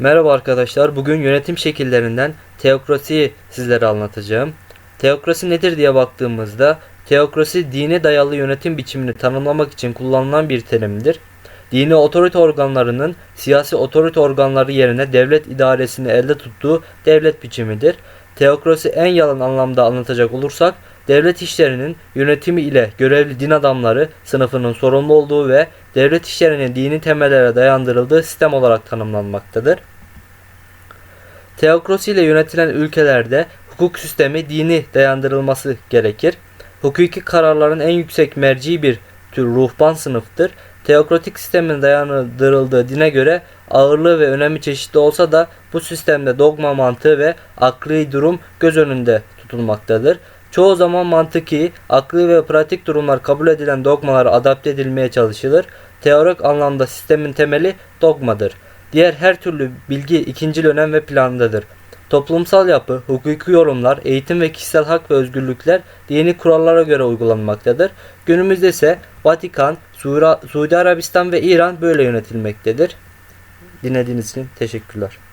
Merhaba arkadaşlar. Bugün yönetim şekillerinden teokrasiyi sizlere anlatacağım. Teokrasi nedir diye baktığımızda teokrasi dine dayalı yönetim biçimini tanımlamak için kullanılan bir terimdir. Dini otorite organlarının siyasi otorite organları yerine devlet idaresini elde tuttuğu devlet biçimidir. Teokrasi en yalın anlamda anlatacak olursak devlet işlerinin yönetimi ile görevli din adamları sınıfının sorumlu olduğu ve devlet işlerinin dini temellere dayandırıldığı sistem olarak tanımlanmaktadır. Teokrasi ile yönetilen ülkelerde hukuk sistemi dini dayandırılması gerekir. Hukuki kararların en yüksek merci bir tür ruhban sınıftır. Teokratik sistemin dayandırıldığı dine göre ağırlığı ve önemi çeşitli olsa da bu sistemde dogma mantığı ve akli durum göz önünde tutulmaktadır. Çoğu zaman mantıki, akli ve pratik durumlar kabul edilen dogmalara adapte edilmeye çalışılır. Teorik anlamda sistemin temeli dogmadır. Diğer her türlü bilgi ikincil önem ve plandadır. Toplumsal yapı, hukuki yorumlar, eğitim ve kişisel hak ve özgürlükler dini kurallara göre uygulanmaktadır. Günümüzde ise Vatikan, Suudi Arabistan ve İran böyle yönetilmektedir. Dinlediğiniz için teşekkürler.